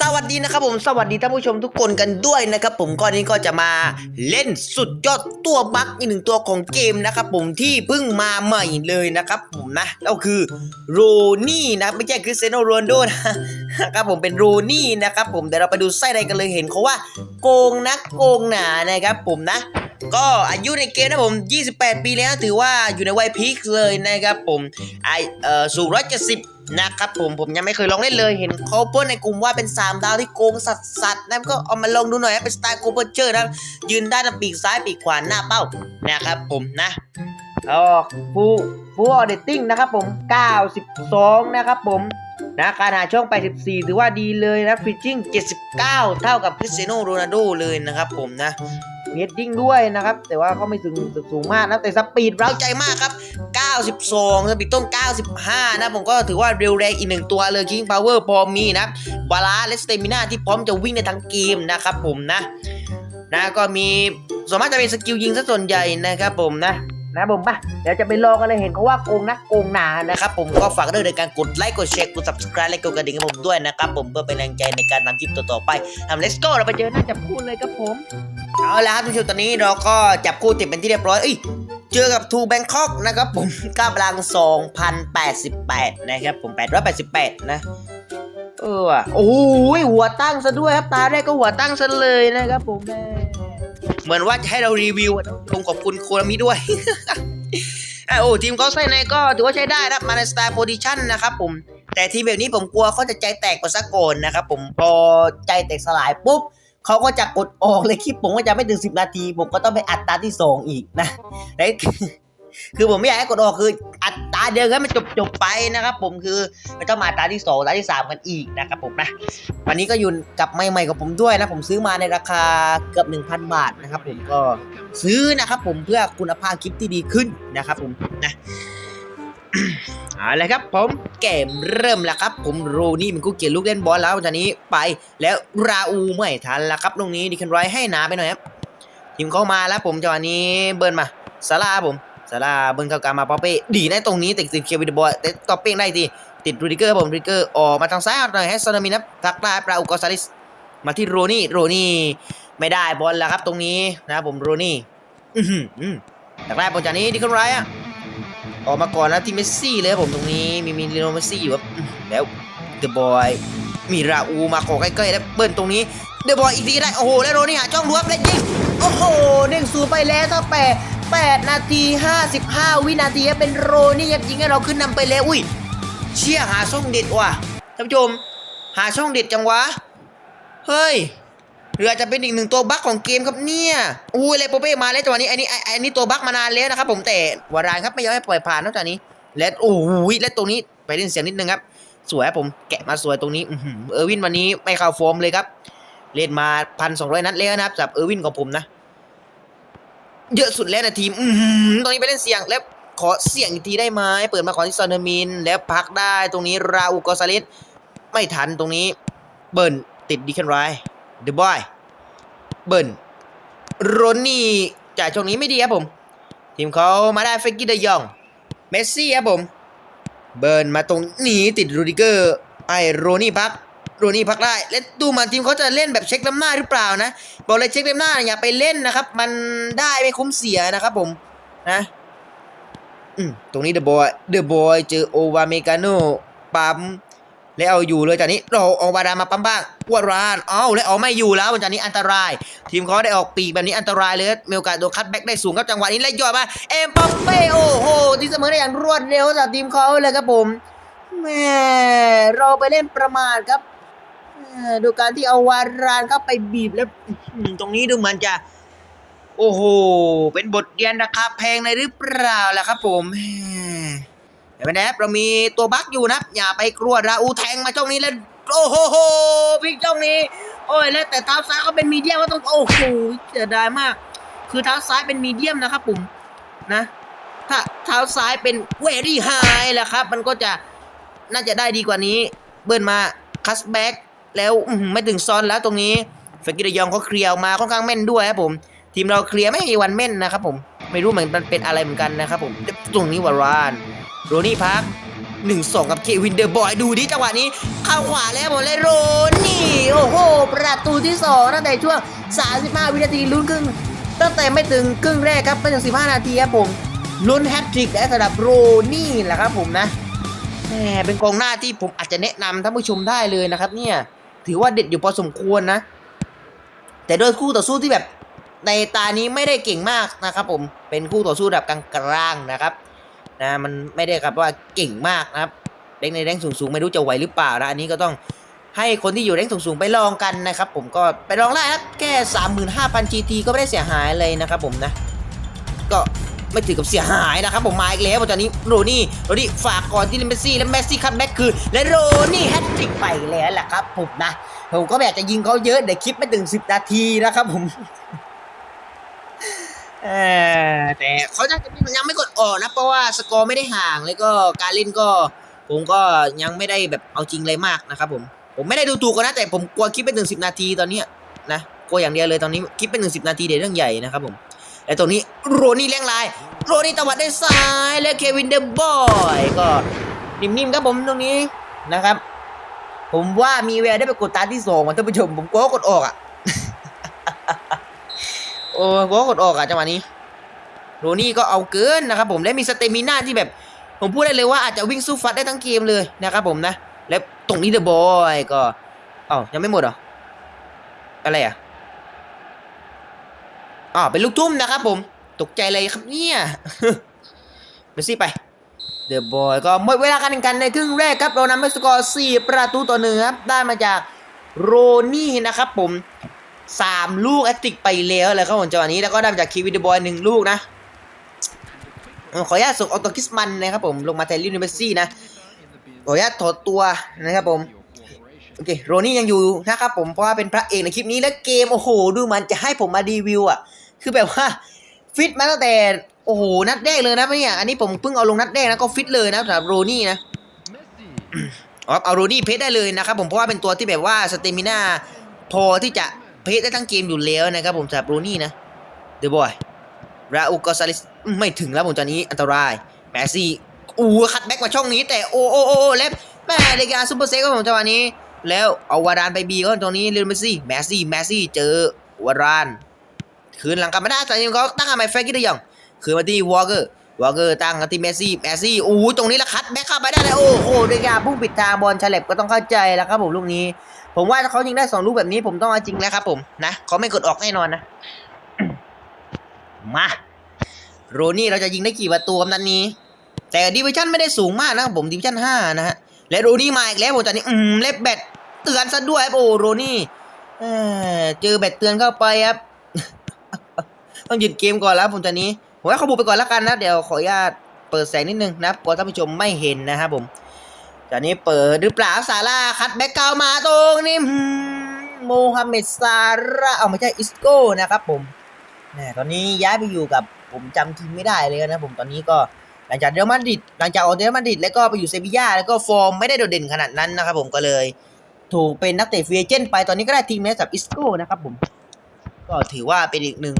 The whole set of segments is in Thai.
สวัสดีนะครับผมสวัสดีท่านผู้ชมทุกคนกันด้วยนะครับผมก่อนนี้ก็จะมาเล่นสุดยอดตัวบั๊กอีกหนึ่งตัวของเกมนะครับผมที่เพิ่งมาใหม่เลยนะครับผมนะก็คือโรนี่นะไม่ใช่คริสเตียโนโรนโดนะครับผมเป็นโรนี่นะครับผมเดี๋ยวเราไปดูไส้ในกันเลยเห็นเขาว่าโกงนักโกงหนานะครับผมนะ ก็อายุในเกมนะผม 28 ปีแล้วถือว่าอยู่ในวัยพีคเลยนะครับผมไอเอ่อสูง170 นะครับผมผมยังไม่เคยลองเล่นเลยเห็นเขาโพสต์ในกลุ่มว่าเป็น 3 ดาวที่โกงสัสสัสๆนะก็เอามาลองดูหน่อยนะเป็นสไตล์โกเปอร์เจอร์นะยืนได้ทั้งปีกซ้ายปีกขวาหน้าเป้านะครับผมนะออกฟูฟูออเดตติ้งนะครับผม 92 นะครับผมนะการหาช่อง 84 ถือว่าดีเลยนะฟิชชิ่ง 79 เท่ากับคริสเตียโนโรนัลโดเลยนะครับผมนะเฮดดิ้งด้วยนะครับ แต่ว่าเขาไม่สูงสูงมากนะ แต่สปีดเร้าใจมากครับ 92สปีดต้น 95 นะ ผมก็ถือว่าเร็วแรงอีกหนึ่งตัวเลย King Power พอมีนะบาลาและสเตมิน่าที่พร้อมจะวิ่งในทั้งเกมนะครับผมนะ นะก็มีส่วนมากจะเป็นสกิลยิงซะส่วนใหญ่นะครับผมนะนะผมปะเดี๋ยวจะไปลองกันเลยเห็นเขาว่าโกงนักโกงหนานะครับผมก็ฝากด้วยในการกดไลค์กดแชร์กด subscribe และกดกระดิ่งให้ผมด้วยนะครับผมเพื่อเป็นแรงใจในการทำคลิปต่อๆไปทำ let's go เราไปเจอหน้าจับคู่เลยครับผม เอาละครับทุกท่านตอนนี้เราก็จับคู่ติดเป็นที่เรียบร้อยเอ้ย เจอกับทูแบงคอกนะครับผมก้าวพลัง2,088 นะครับผม 888 นะ เออโอ้โหหัวตั้งซะด้วยครับ ตาแรกก็หัวตั้งซะเลยนะครับผมแม่เหมือนว่าจะให้เรารีวิวอะผมขอบคุณโครามิด้วยอะโอ้ทีมเขาใส่ในก็ถือว่าใช้ได้นะมาในสไตล์โพซิชันนะครับผม แต่ทีมแบบนี้ผมกลัวเขาจะใจแตกกว่าสักก่อนนะครับผมพอใจแตกสลายปุ๊บ เขาก็จะกดออกเลยคลิปผมก็จะไม่ถึง 10 นาที ผมก็ต้องไปอัดตาที่ 2 อีกนะและคือผมไม่อยากให้กดออกคืออัดตาเดียวให้มันจบจบไปนะครับผมคือไม่ต้องมาตาที่2ตาที่ 3 กันอีกนะครับผมนะวันนี้ก็อยู่กับใหม่ๆกับผมด้วยนะผมซื้อมาในราคาเกือบ 1,000 บาทนะครับผมก็ซื้อนะครับผมเพื่อคุณภาพคลิปที่ดีขึ้นนะครับผมนะ เอาละครับผมเกมเริ่มแล้วครับ ผมโรนี่มันกูเกียนลูกเล่นบอลแล้วตอนนี้ไปแล้วราอูไม่ทันแล้วครับตรงนี้ดิคันไรให้หนาไปหน่อยครับทีมเข้ามาแล้วผมจังหวะนี้เบิร์นมาซาร่าผมซาร่าเบิร์นเข้ากลางมาปอเป้ดีนะตรงนี้ติดติดเควินบอลแต่ต่อเป้งได้ทีติดรูดิเกอร์ผมรูดิเกอร์ออกมาทางซ้ายหน่อยให้ซานามินะทักได้ปราอูกอซาลิสมาที่โรนี่โรนี่ไม่ได้บอลแล้วครับตรงนี้นะครับผมโรนี่อือหืออืมทักได้บอลจากนี้ดิคันไรอะ ออกมาก่อนนะที่เมสซี่เลยครับผมตรงนี้มีมีลีโนเมสซี่อยู่ครับอืมแล้วเดอะบอยมีราอูมาขอใกล้ๆแล้วเบิ้ลตรงนี้เดอะบอยอีกทีได้โอ้โหแล้วโรนี่หาช่องรวบแล้วยิงโอ้โหหนึ่งศูนย์ไปแล้วถ้าแปดแปดนาทีห้าสิบห้าวินาทีครับเป็นโรนี่ครับยิงให้เราขึ้นนำไปแล้วอุ้ยเชี่ยหาช่องเด็ดว่ะท่านผู้ชม หาช่องเด็ดจังวะเฮ้ย หรืออจะเป็นอีกหนึ่งตัวบั๊กของเกมครับเนี่ยอุ้ยเลยโปเป้มาแล้วจังหวะนี้อันนี้อันนี้ตัวบั๊กมานานแล้วนะครับผมแต่วารานครับไม่ยอมให้ปล่อยผ่านนอกจากนี้ และโอ้ยและตรงนี้ไปเล่นเสียงนิดนึงครับสวยครับผมแกะมาสวยตรงนี้เออร์วินวันนี้ไม่เข้าฟอร์มเลยครับเล่นมาพันสองร้อยนัดแล้วนะครับสำหรับเออร์วินของผมนะ เยอะสุดแล้วนะทีมตรงนี้ไปเล่นเสียงแล้วขอเสียงอีกทีได้ไหมเปิดมาขอที่ซอนเทอมิน แล้วพักได้ตรงนี้ราอูกอซาเลสไม่ทันตรงนี้เบิร์นติดดีแคนไร เดอะบอยเบิร์นโรนี่จากช่วงนี้ไม่ดีครับผม ทีมเขามาได้เฟกกี้เดยอง เมสซี่ครับผม เบิร์นมาตรงนี้ติดรูดิเกอร์ไอโรนี่พักโรนี่พักได้และดูเหมันทีมเขาจะเล่นแบบเช็คล้ำหน้าหรือเปล่านะ บอกเลยเช็คล้ำหน้าอย่าไปเล่นนะครับ มันได้ไม่คุ้มเสียนะครับผมนะอืมตรงนี้เดอะบอยเดอะบอยเจอโอวาเมกาโนปั๊ม แล้วเอาอยู่เลยจากนี้เราเอาบาดามาปั๊มบ้างวารานเอ้าแล้วเอาไม่อยู่แล้วจากนี้อันตราย ทีมเขาได้ออกปีกแบบนี้อันตรายเลยมีโอกาสโดนคัตแบ็กได้สูงครับจังหวะนี้แล้วยอดมาเอ็มบัปเป้โอ้โหที่เสมอได้อย่างรวดเร็วจากทีมเขาเลยครับผมแม่เราไปเล่นประมาทครับดูการที่เอาวารานเข้าไปบีบแล้วตรงนี้ดูเหมือนจะ โอ้โห เป็นบทเรียนราคาแพงเลยหรือเปล่าล่ะครับผม แต่ไม่แน่ครับเรามีตัวบั๊กอยู่นะอย่าไปกลัวราอูแทงมาช่องนี้แล้วโอ้โหโหพิกช่องนี้ โอ้ยแล้วแต่เท้าซ้ายเขาเป็นมีเดียมก็ต้องโอ้โหเสียดายมาก คือเท้าซ้ายเป็นมีเดียมนะครับผมนะ ถ้าเท้าซ้ายเป็นเวรี่ไฮแหละครับ มันก็จะน่าจะได้ดีกว่านี้ เบิ้ลมาคัสแบ็กแล้วไม่ถึงซอนแล้วตรงนี้เฟกิเดยองเขาเคลียร์มาค่อนข้างแม่นด้วยครับผม ทีมเราเคลียร์ไม่มีวันแม่นนะครับผมไม่รู้เหมือนมันเป็นอะไรเหมือนกันนะครับผมตรงนี้วาราน โรนี่พักหนึ่งสองกับเควินเดอร์บอยดูดิจังหวะนี้เข้าขวาแล้วหมดเลยโรนี่ โอ้โห ประตูที่สองตั้งแต่ช่วง 35 วินาทีลุ้นครึ่ง ตั้งแต่ไม่ถึงครึ่งแรกครับไม่ถึง 15 นาทีครับผมลุ้นแฮตทริกและสำหรับโรนี่แหละครับผมนะแหมเป็นกองหน้าที่ผมอาจจะแนะนำท่านผู้ชมได้เลยนะครับ เนี่ย ถือว่าเด็ดอยู่พอสมควรนะ แต่ด้วยคู่ต่อสู้ที่แบบในตานี้ไม่ได้เก่งมากนะครับผมเป็นคู่ต่อสู้ระดับกลางๆนะครับ นะมันไม่ได้ครับว่าเก่งมากนะครับเด็กในแรงสูงๆไม่รู้จะไหวหรือเปล่านะอันนี้ก็ต้องให้คนที่อยู่แรงสูงๆไปลองกันนะครับ ผมก็ไปลองได้ครับแค่35,000 GT ก็ไม่ได้เสียหายเลยนะครับผมนะ ก็ไม่ถือกับเสียหายนะครับผมมาอีกแล้วตอนนี้โรนี่โรนี่ฝากก่อนที่เลมเมสซี่และเมสซี่คัมแบ็กคืนและโรนี่แฮตทริกไปแล้วแหละครับผมนะผมก็แบบจะยิงเขาเยอะเดี๋ยวคลิปไม่ถึง 10 นาทีนะครับผม เออแต่เขาจะยังไม่กดออกนะ เพราะว่าสกอร์ไม่ได้ห่างแล้วก็การเล่นก็ ผมก็ยังไม่ได้แบบเอาจริงเลยมากนะครับผมผมไม่ได้ดูถูกกันนะแต่ผมกลัวคลิปไม่ถึง10นาทีตอนนี้นะกลัวอย่างเดียวเลยตอนนี้คลิปเป็นถึง10นาทีเดี๋ยวเรื่องใหญ่นะครับผมและตรงนี้โรนี่เลี้ยงลายโรนี่ตะวัดได้ซ้ายและเควินเดอะบอยก็นิ่มๆครับผมตรงนี้นะครับ ผมว่ามีแววได้ไปกดตาที่สองท่านผู้ชมผมกลัวกดออกอะ โอ้กลัวว่ากดออกอะจังหวะนี้โรนี่ก็เอาเกินนะครับผมและมีสเตมิน่าที่แบบ ผมพูดได้เลยว่าอาจจะวิ่งสู้ฟัดได้ทั้งเกมเลยนะครับผมนะ และตรงนี้เดอะบอยก็เอ้ายังไม่หมดหรอ อะไรอะอ๋อเป็นลูกทุ่มนะครับผม ตกใจเลยครับเนี่ยเมสซี่ไปเดอะบอยก็หมดเวลาการแข่งขันในครึ่งแรกครับ เรานำไปสกอร์4ประตูต่อหนึ่งครับ ได้มาจากโรนี่นะครับผม 3ลูกแอตติกไปแล้วเลยครับผมจังหวะนี้แล้วก็ได้มาจากคีวิเดบอยหนึ่งลูกนะขออนุญาตส่งออโตคิสมันนะครับผมลงมาแทนลิเนเมสซี่นะขออนุญาตถอดตัวนะครับผมโอเคโรนี่ยังอยู่นะครับผมเพราะว่าเป็นพระเอกในคลิปนี้และเกมโอ้โหดูมันจะให้ผมมารีวิวอะคือแบบว่าฟิตมาตั้งแต่โอ้โหนัดแรกเลยนะเนี่ยอันนี้ผมเพิ่งเอาลงนัดแรกนะก็ฟิตเลยนะสำหรับโรนี่นะอ๋อเอาโรนี่เพชรได้เลยนะครับผมเพราะว่าเป็นตัวที่แบบว่าสเตมิน่าพอที่จะ เพชได้ทั้งเกมอยู่แล้วนะครับผมสำหรับโรนี่นะเดอะบอยราอูกอซาลิสไม่ถึงแล้วผมตอนนี้อันตรายแมสซี่อู้คัดแบ็กมาช่องนี้แต่โอ้โอ้โอโอเล็บแม่เดกาซูเปอร์เซ็กครับผมจังหวะนี้ แล้วเอาวารานไปบีก็ตรงนี้เรนเมสซี่แมสซี่แมสซี่เจอวาราน คืนหลังกลับมาได้แต่ยังเขาตั้งกันไปแฟร์กิได้ยังคืนมาที่วอลเกอร์วอลเกอร์ตั้งที่เมสซี่แมสซี่อู้ตรงนี้ละคัดแบ็กเข้าไปได้เลยโอ้โหเดกาพุ่งปิดทางบอลฉลับก็ต้องเข้าใจแล้วครับผมลูกนี้ ผมว่าถ้าเขายิงได้สองลูกแบบนี้ผมต้องเอาจริงแล้วครับ ผมนะเขาไม่กดออกแน่นอนนะ มาโรนี่เราจะยิงได้กี่ประตูครับนัดนี้ แต่ดิวิชั่นไม่ได้สูงมากนะครับผมดิวิชั่นห้านะฮะและโรนี่มาอีกแล้วผมตอนนี้อืมเล็บแบตเตือนซะด้วยครับโอ้โรนี่เอ่อเจอแบตเตือนเข้าไปครับต้องหยุดเกมก่อนแล้วผมตอนนี้ผมให้เขาบุกไปก่อนแล้วกันนะ เดี๋ยวขออนุญาตเปิดแสงนิดนึงนะครับกลัวท่านผู้ชมไม่เห็นนะครับผม ตอนนี้เปิดหรือเปล่าซาร่าคัดแบ็กกราวมาตรงนี้โมฮัมเหม็ดซาร่าเอาไม่ใช่อิสโก้นะครับผมแหม่ตอนนี้ย้ายไปอยู่กับผมจำทีมไม่ได้เลยนะผมตอนนี้ก็หลังจากเรอัลมาดริดหลังจากออกเรอัลมาดริดแล้วก็ไปอยู่เซบีย่าแล้วก็ฟอร์มไม่ได้โดดเด่นขนาดนั้นนะครับผมก็เลย ถูกเป็นนักเตะฟรีเจนต์ไปตอนนี้ก็ได้ทีมเมสกับอิสโก้นะครับผมก็ถือว่าเป็นอีกหนึ่ง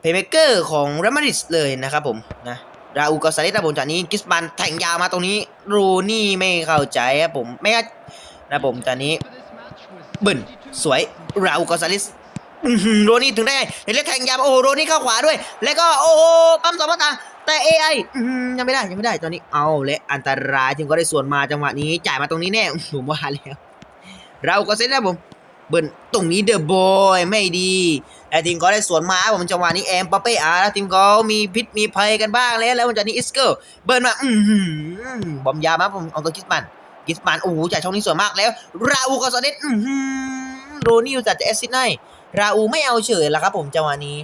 เพย์เมเกอร์ของเรอัลมาดริดเลยนะครับผมนะ ราอูกอซาเลสนะผมจากนี้กิสบันแทงยาวมาตรงนี้ รูนี่ไม่เข้าใจครับผมไม่นะผมจากนี้บึ้นสวยราอูกอซาเลสโรนี่ถึงได้เห็นเล็กแทงยาวโอ้โรนี่เข้าขวาด้วย แล้วก็โอ้โหปั๊มสองมาตางแต่ AI อื้อยังไม่ได้ยังไม่ได้ตอนนี้เอาและอันตรายทีมก็ได้ส่วนมาจังหวะนี้จ่ายมาตรงนี้แน่ผมว่าแล้วเราก็เซ็ตแล้วผมเบิ้ลตรงนี้เดอะบอยไม่ดี แต่ทีมก็ได้สวนมาผมจังหวะนี้แอมปาเป้อาแล้วทีมก็มีพิษมีภัยกันบ้างแล้วแล้วจังหวะนี้อิสเกิลเบิ้ลมาอือหือบอมยามาผมเอาตัวกิสมันกิสมันโอ้โหจ่ายช่องนี้สวยมากแล้ว ราอูกอซาเดสอือหือโรนี่อยู่จัดจะแอสซิสต์ให้ราอูไม่เอาเฉยแล้วครับผมจังหวะนี้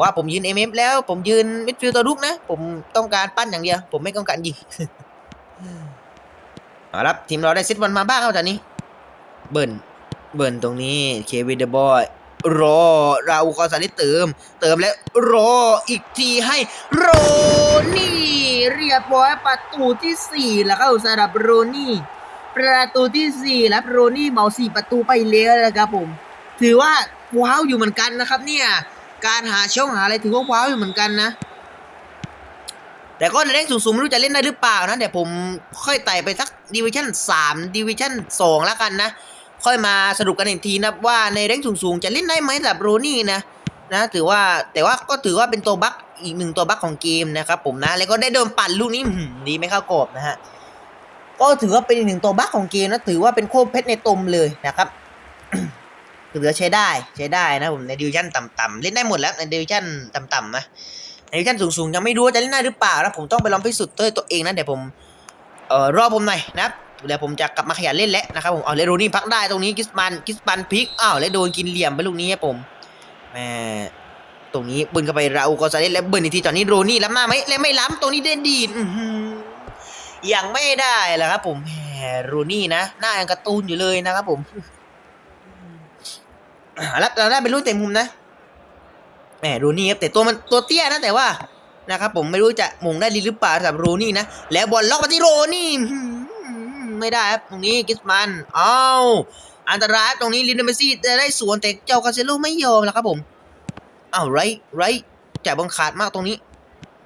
ว่าผมยืนเอ็มเอฟแล้วผมยืนมิดฟิลด์ตัวลุกนะ ผมต้องการปั้นอย่างเดียว ผมไม่ต้องการยิงเอาละทีมเราได้เซตบอลมาบ้างครับตอนนี้ เบิร์นเบิร์นตรงนี้เควินเดอะบอย รอ ราอูคอสานิเติม เติมแล้วรออีกทีให้โรนี่ เรียบร้อยประตูที่สี่แล้วครับสำหรับโรนี่ ประตูที่สี่แล้วโรนี่เหมาสี่ประตูไปแล้วนะครับผม ถือว่าว้าวอยู่เหมือนกันนะครับ เนี่ยการหาช่องหาอะไรถือว่าว้าวอยู่เหมือนกันนะ แต่ก็ในแรงสูงๆไม่รู้จะเล่นได้หรือเปล่านะเดี๋ยวผมค่อยไต่ไปสักดิวิชั่น3ดิวิชั่น2แล้วกันนะ ค่อยมาสรุปกันอีกทีนะว่าในแรงสูงๆ จะเล่นได้ไหมสำหรับโรนี่นะนะถือว่าแต่ว่าก็ถือว่าเป็นตัวบั๊กอีกหนึ่งตัวบั๊กของเกมนะครับผมนะ แล้วก็ได้โดนปั่นลูกนี้ดีไม่เข้ากรอบนะฮะก็ถือว่าเป็นอีกหนึ่งตัวบั๊กของเกมนะถือว่าเป็นโคเพชรในตมเลยนะครับถือว่าใช้ได้ใช้ได้นะผมในดิวิชั่นต่ำๆเล่นได้หมดแล้วในดิวิชั่นต่ำๆนะในดิวิชั่นสูงๆยังไม่รู้ว่าจะเล่นได้หรือเปล่านะผมต้องไปลองพิสูจน์ด้วยตัวเองนะเดี๋ยวผมเอ่อรอผมหน่อยนะครับ เดี๋ยวผมจะกลับมาขยันเล่นแล้วนะครับผมเอาเลโรนี่พักได้ตรงนี้กิสมันกิสปันพลิกอ้าวแล้วโดนกินเหลี่ยมไปลูกนี้ครับผมแหม่ตรงนี้บิ้ลเข้าไปราก็จะเล่นแล้วบิ้ลอีกทีตอนนี้โรนี่ล้ำหน้าไหมแล้วไม่ล้ำตรงนี้เด่นดีดยังไม่ได้แหละครับ ผมแหมโรนี่นะหน้ายังกร์ตูนอยู่เลยนะครับ ผมแล้วเราได้เป็นลูกเต็มมุมนะแหมโรนี่ครับแต่ตัวมันตัวเตี้ยนะแต่ว่านะครับผมไม่รู้จะมงได้ดีหรือเปล่าสำหรับโรนี่นะแล้วบอลล็อกมาที่โรนี่ ไม่ได้ครับตรงนี้กิสมันอ้าวอันตรายตรงนี้ลินเดเมซี่จะได้สวนแต่เจ้าคาเซโลไม่ยอมแล้วครับผมอ้าวไรไรจ่ายบอลขาดมากตรงนี้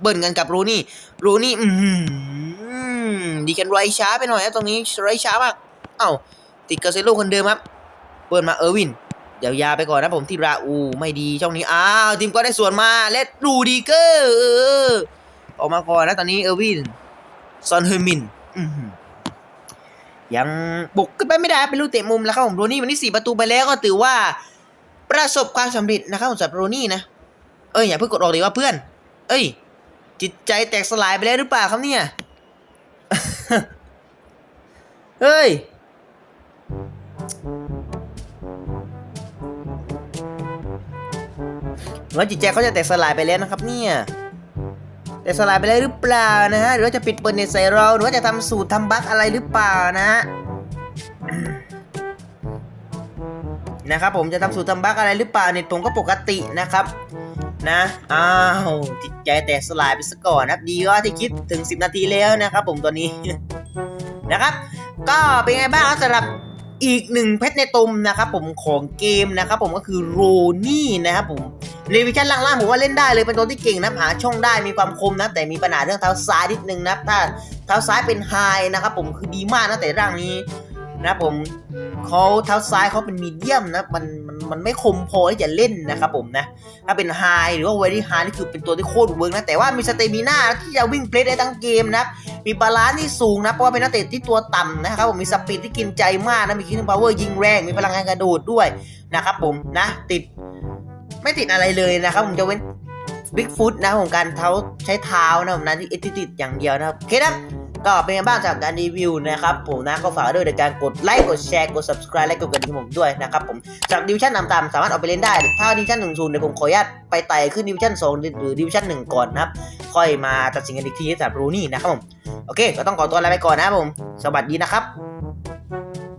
เบิ้ลกันกับรูนี่รูนี่อืมดีกันไรช้าไปหน่อยครับตรงนี้ไรช้ามากเอ้าติดคาเซโลคนเดิมครับเบิ้ลมาเออร์วินเดี๋ยวยาไปก่อนนะผมที่ราอูไม่ดีช่องนี้อ้าวทีมก็ได้ส่วนมาเลดรูดีเกอร์ออกมาก่อนนะตอนนี้เออร์วินซอนเฮอร์มินอื ยังบุกขึ้นไปไม่ได้เป็นลูกเตะมุมแล้วครับผมโรนี่วันนี้สี่ประตูไปแล้วก็ถือว่า ประสบความสำเร็จนะครับสำหรับโรนี่นะ เอ้ยอย่าเพิ่งกดออกดีว่าเพื่อน เอ้ย จิตใจแตกสลายไปแล้วหรือเปล่าครับเนี่ยเฮ้ยว่าจิตใจเขาจะแตกสลายไปแล้วนะครับเนี่ย แตกสลายไปแล้หรือเปล่านะฮะหรือว่าจะปิดเปิดเน็ตใส่เราหรือว่าจะทำสูตรทำบั๊กอะไรหรือเปล่านะฮะนะครับผมจะทำสูตรทำบั๊กอะไรหรือเปล่าเน็ตผมก็ปกตินะครับนะอ้าวจิตใจแตกสลายไปซะก่อนนะครับดีว่าที่คิดถึง 10 นาทีแล้วนะครับ ผมตัวนี้นะครับ ก็เป็นไงบ้างสำหรับอีกหนึ่งเพชรในตุมนะครับผมของเกมนะครับผมก็คือโรนี่นะครับผม รีวิชั่นล่างๆผมว่าเล่นได้เลยเป็นตัวที่เก่งนะหาช่องได้มีความคมนะ แต่มีปัญหาเรื่องเท้าซ้ายนิดนึงนะถ้าเท้าซ้ายเป็นไฮนะครับผมคือดีมากนะแต่ร่างนี้นะผมเขาเท้าซ้ายเขาเป็นมีเดียมนะมันมันมันไม่คมพอที่จะเล่นนะครับผมนะ ถ้าเป็นไฮหรือว่าเวรี่ไฮนี่คือเป็นตัวที่โคตรเวิร์กนะ แต่ว่ามีสเตมิน่าที่จะวิ่งเพลย์ได้ทั้งเกมนะ มีบาลานซ์ที่สูงนะ เพราะว่าเป็นนักเตะที่ตัวต่ำนะครับผมมีสปีดที่กินใจมากนะ มีคิงพาวเวอร์ยิงแรง มีพลังงานกระโดดด้วยนะครับผมนะติด ไม่ติดอะไรเลยนะครับผมจะเว้นบิ๊กฟุตนะครับผมการเท้าใช้เท้านะผมนะที่ที่ติดอย่างเดียวนะครับโอเคนะก็เป็นไงบ้างจากการรีวิวนะครับผมนะก็ฝากด้วยในการกดไลค์กดแชร์กด subscribe และกดกระดิ่งผมด้วยนะครับผมจากดิวิชั่นต่ำๆสามารถเอาไปเล่นได้ ถ้าดิวิชั่นหนึ่งศูนย์เดี๋ยวผมขออนุญาตไปไต่ขึ้นดิวิชั่นสองหรือดิวิชั่นหนึ่งก่อนนะครับ ค่อยมาตัดสินกันอีกทีสำหรับรูนี่นะครับผมโอเค ก็ต้องขอตัวลาไปก่อนนะครับผม สวัสดีนะครับ